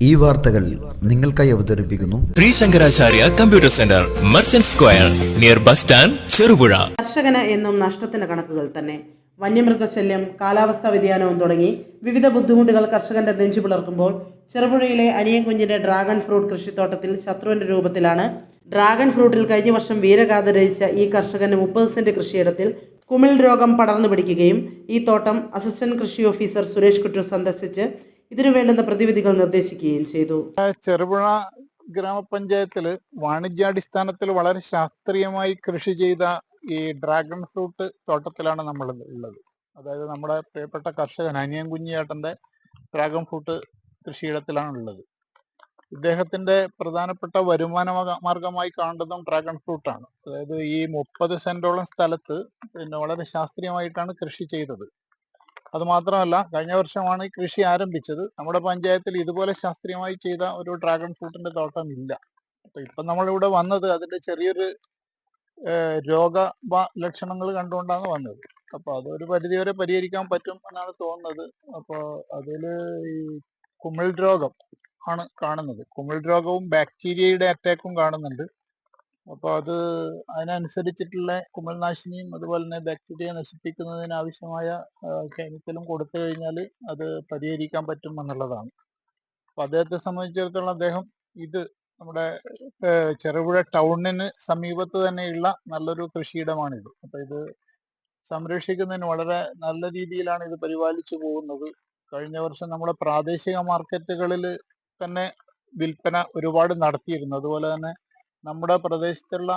ഈ വാർത്തകൾ നിങ്ങൾക്കായി അവതരിപ്പിക്കുന്നു. Shri Shankaracharya computer centre merchant square near bus stand Cherupuzha. കർഷകന് എന്നും നഷ്ടത്തിന്റെ കണക്കുകൾ തന്നെ. വന്യമൃഗശല്യം കാലാവസ്ഥാ വ്യതിയാനവും തുടങ്ങി വിവിധ ബുദ്ധിമുട്ടുകൾ കർഷകന്റെ നെഞ്ചു പിളർക്കുമ്പോൾ ചെറുപുഴയിലെ അനിയൻകുഞ്ഞിന്റെ ഡ്രാഗൺ ഫ്രൂട്ട് കൃഷിത്തോട്ടത്തിൽ ശത്രുവിന്റെ രൂപത്തിലാണ്. ഡ്രാഗൺ ഫ്രൂട്ടിൽ കഴിഞ്ഞ വർഷം വീരഗാഥ രചിച്ച ഈ കർഷകന് മുപ്പത് സെന്റ് കൃഷിയിടത്തിൽ കുമിൾ രോഗം പടർന്നു പിടിക്കുകയും ഈ തോട്ടം അസിസ്റ്റന്റ് കൃഷി ഓഫീസർ സുരേഷ് കുറ്റൂർ സന്ദർശിച്ച് ഇതിനു വേണ്ടുന്ന പ്രതിവിധികൾ നിർദ്ദേശിക്കുകയും ചെയ്തു. ചെറുപുഴ ഗ്രാമപഞ്ചായത്തിൽ വാണിജ്യാടിസ്ഥാനത്തിൽ വളരെ ശാസ്ത്രീയമായി കൃഷി ചെയ്ത ഈ ഡ്രാഗൺ ഫ്രൂട്ട് തോട്ടത്തിലാണ് നമ്മൾ ഉള്ളത്. അതായത് നമ്മുടെ പ്രിയപ്പെട്ട കർഷകൻ അനിയൻ കുഞ്ഞിയേട്ടന്റെ ഡ്രാഗൺ ഫ്രൂട്ട് കൃഷിയിടത്തിലാണ് ഉള്ളത്. ഇദ്ദേഹത്തിന്റെ പ്രധാനപ്പെട്ട വരുമാന മാർഗ- മാർഗമായി കാണുന്നതും ഡ്രാഗൺ ഫ്രൂട്ട് ആണ് അതായത് ഈ മുപ്പത് സെന്റോളം സ്ഥലത്ത് പിന്നെ വളരെ ശാസ്ത്രീയമായിട്ടാണ് കൃഷി ചെയ്തത്. അത് മാത്രമല്ല കഴിഞ്ഞ വർഷമാണ് ഈ കൃഷി ആരംഭിച്ചത്. നമ്മുടെ പഞ്ചായത്തിൽ ഇതുപോലെ ശാസ്ത്രീയമായി ചെയ്ത ഒരു ഡ്രാഗൺ ഫ്രൂട്ടിന്റെ തോട്ടം ഇല്ല. അപ്പൊ ഇപ്പൊ നമ്മളിവിടെ വന്നത് അതിന്റെ ചെറിയൊരു രോഗ ലക്ഷണങ്ങൾ കണ്ടുകൊണ്ടാണ് വന്നത്. അപ്പൊ അതൊരു പരിധിവരെ പരിഹരിക്കാൻ പറ്റും എന്നാണ് തോന്നുന്നത്. അപ്പൊ അതിൽ ഈ കുമിൾ രോഗം ആണ് കാണുന്നത്. കുമിൾ രോഗവും ബാക്ടീരിയയുടെ അറ്റാക്കും കാണുന്നുണ്ട്. അപ്പൊ അത് അതിനനുസരിച്ചിട്ടുള്ള കുമിൾനാശിനിയും അതുപോലെ തന്നെ ബാക്ടീരിയ നശിപ്പിക്കുന്നതിന് ആവശ്യമായ കെമിക്കലും കൊടുത്തു കഴിഞ്ഞാൽ അത് പരിഹരിക്കാൻ പറ്റും എന്നുള്ളതാണ്. അപ്പൊ അദ്ദേഹത്തെ സംബന്ധിച്ചിടത്തോളം അദ്ദേഹം ഇത് നമ്മുടെ ചെറുപുഴ ടൗണിന് സമീപത്ത് തന്നെയുള്ള നല്ലൊരു കൃഷിയിടമാണിത്. അപ്പൊ ഇത് സംരക്ഷിക്കുന്നതിന് വളരെ നല്ല രീതിയിലാണ് ഇത് പരിപാലിച്ചു പോകുന്നത്. കഴിഞ്ഞ വർഷം നമ്മുടെ പ്രാദേശിക മാർക്കറ്റുകളിൽ തന്നെ വിൽപ്പന ഒരുപാട് നടത്തിയിരുന്നു. അതുപോലെ തന്നെ നമ്മുടെ പ്രദേശത്തുള്ള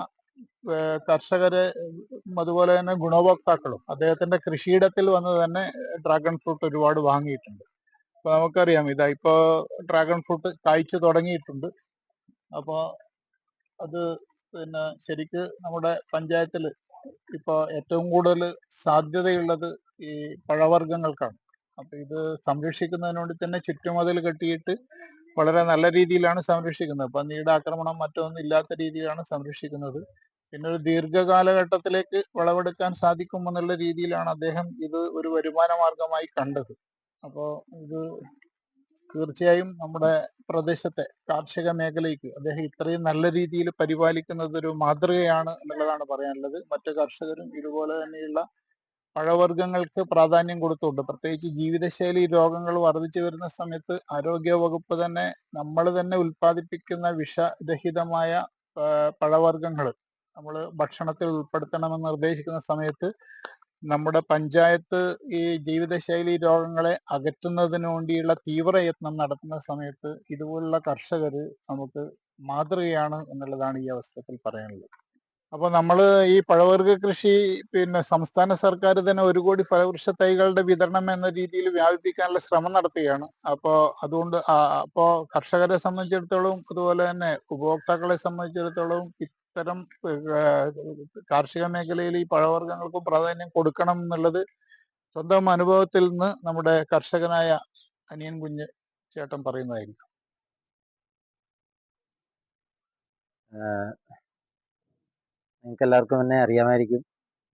കർഷകരെ അതുപോലെ തന്നെ ഗുണഭോക്താക്കളും അദ്ദേഹത്തിന്റെ കൃഷിയിടത്തിൽ വന്ന് തന്നെ ഡ്രാഗൺ ഫ്രൂട്ട് ഒരുപാട് വാങ്ങിയിട്ടുണ്ട്. അപ്പൊ നമുക്കറിയാം ഇതാ ഇപ്പോ ഡ്രാഗൺ ഫ്രൂട്ട് കായ്ച്ചു തുടങ്ങിയിട്ടുണ്ട്. അപ്പൊ അത് പിന്നെ ശരിക്ക് നമ്മുടെ പഞ്ചായത്തിൽ ഇപ്പൊ ഏറ്റവും കൂടുതൽ സാധ്യതയുള്ളത് ഈ പഴവർഗങ്ങൾക്കാണ്. അപ്പൊ ഇത് സംരക്ഷിക്കുന്നതിന് വേണ്ടി തന്നെ ചുറ്റുമതിൽ കെട്ടിയിട്ട് വളരെ നല്ല രീതിയിലാണ് സംരക്ഷിക്കുന്നത്. പന്നിയുടെ ആക്രമണം മറ്റൊന്നും ഇല്ലാത്ത രീതിയിലാണ് സംരക്ഷിക്കുന്നത്. പിന്നെ ഒരു ദീർഘകാലഘട്ടത്തിലേക്ക് വിളവെടുക്കാൻ സാധിക്കുമെന്നുള്ള രീതിയിലാണ് അദ്ദേഹം ഇത് ഒരു വരുമാന മാർഗമായി കണ്ടത്. അപ്പോ ഇത് തീർച്ചയായും നമ്മുടെ പ്രദേശത്തെ കാർഷിക മേഖലയ്ക്ക് അദ്ദേഹം ഇത്രയും നല്ല രീതിയിൽ പരിപാലിക്കുന്നത് ഒരു മാതൃകയാണ് എന്നുള്ളതാണ് പറയാനുള്ളത്. മറ്റു കർഷകരും ഇതുപോലെ തന്നെയുള്ള പഴവർഗങ്ങൾക്ക് പ്രാധാന്യം കൊടുത്തുകൊണ്ട് പ്രത്യേകിച്ച് ജീവിതശൈലി രോഗങ്ങൾ വർദ്ധിച്ചു വരുന്ന സമയത്ത് ആരോഗ്യ വകുപ്പ് തന്നെ നമ്മൾ തന്നെ ഉൽപ്പാദിപ്പിക്കുന്ന വിഷരഹിതമായ പഴവർഗങ്ങൾ നമ്മൾ ഭക്ഷണത്തിൽ ഉൾപ്പെടുത്തണമെന്ന് നിർദ്ദേശിക്കുന്ന സമയത്ത് നമ്മുടെ പഞ്ചായത്ത് ഈ ജീവിതശൈലി രോഗങ്ങളെ അകറ്റുന്നതിന് വേണ്ടിയുള്ള തീവ്രയത്നം നടത്തുന്ന സമയത്ത് ഇതുപോലുള്ള കർഷകർ നമുക്ക് മാതൃകയാണ് എന്നുള്ളതാണ് ഈ അവസരത്തിൽ പറയാനുള്ളത്. അപ്പൊ നമ്മൾ ഈ പഴവർഗ കൃഷി പിന്നെ സംസ്ഥാന സർക്കാർ തന്നെ ഒരു കോടി ഫലവൃക്ഷ തൈകളുടെ വിതരണം എന്ന രീതിയിൽ വ്യാപിപ്പിക്കാനുള്ള ശ്രമം നടത്തുകയാണ്. അപ്പോ അതുകൊണ്ട് അപ്പോൾ അപ്പോ കർഷകരെ സംബന്ധിച്ചിടത്തോളം അതുപോലെ തന്നെ ഉപഭോക്താക്കളെ സംബന്ധിച്ചിടത്തോളം ഇത്തരം കാർഷിക മേഖലയിൽ ഈ പഴവർഗങ്ങൾക്കും പ്രാധാന്യം കൊടുക്കണം എന്നുള്ളത് സ്വന്തം അനുഭവത്തിൽ നിന്ന് നമ്മുടെ കർഷകനായ അനിയൻ കുഞ്ഞ് ചേട്ടൻ പറയുന്നതായിരിക്കും. നിങ്ങൾക്ക് എല്ലാവർക്കും എന്നെ അറിയാമായിരിക്കും.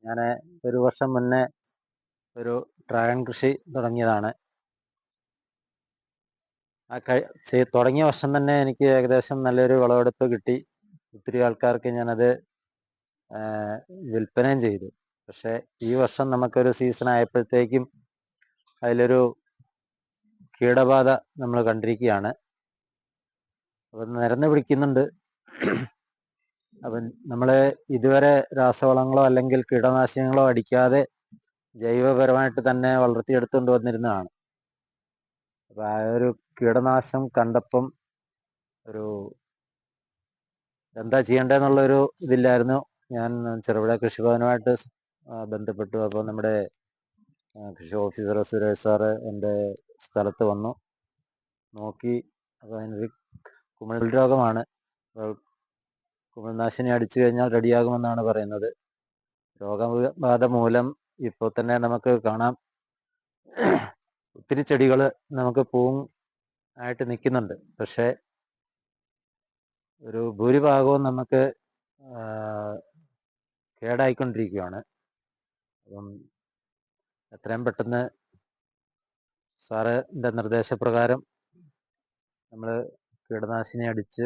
ഞാൻ ഒരു വർഷം മുന്നേ ഒരു ഡ്രാഗൺ കൃഷി തുടങ്ങിയതാണ്. ആ കഴി തുടങ്ങിയ വർഷം തന്നെ എനിക്ക് ഏകദേശം നല്ലൊരു വിളവെടുപ്പ് കിട്ടി. ഒത്തിരി ആൾക്കാർക്ക് ഞാനത് വിൽപ്പനയും ചെയ്തു. പക്ഷെ ഈ വർഷം നമുക്കൊരു സീസൺ ആയപ്പോഴത്തേക്കും അതിലൊരു കീടബാധ നമ്മൾ കണ്ടിരിക്കുകയാണ്. അപ്പം നിരന്ന് പിടിക്കുന്നുണ്ട്. അപ്പം നമ്മൾ ഇതുവരെ രാസവളങ്ങളോ അല്ലെങ്കിൽ കീടനാശിനികളോ അടിക്കാതെ ജൈവപരമായിട്ട് തന്നെ വളർത്തിയെടുത്തുകൊണ്ട് വന്നിരുന്നതാണ്. അപ്പൊ ആ ഒരു കീടനാശം കണ്ടപ്പം ഒരു എന്താ ചെയ്യേണ്ടതെന്നുള്ളൊരു ഇതില്ലായിരുന്നു. ഞാൻ ചെറുപുഴ കൃഷിഭവനുമായിട്ട് ബന്ധപ്പെട്ടു. അപ്പോൾ നമ്മുടെ കൃഷി ഓഫീസർ സുരേഷ് സാറ് എന്റെ സ്ഥലത്ത് വന്നു. നോക്കി. അപ്പോൾ അതിനൊരു കുമിൾ രോഗമാണ്. കുമിൾനാശിനി അടിച്ചു കഴിഞ്ഞാൽ റെഡിയാകുമെന്നാണ് പറയുന്നത്. രോഗബാധ മൂലം ഇപ്പോൾ തന്നെ നമുക്ക് കാണാം. ഒത്തിരി ചെടികൾ നമുക്ക് പൂവും ആയിട്ട് നിൽക്കുന്നുണ്ട്. പക്ഷേ ഒരു ഭൂരിഭാഗവും നമുക്ക് കേടായിക്കൊണ്ടിരിക്കുകയാണ്. അപ്പം എത്രയും പെട്ടെന്ന് സാറിന്റെ നിർദ്ദേശപ്രകാരം നമ്മൾ കീടനാശിനി അടിച്ച്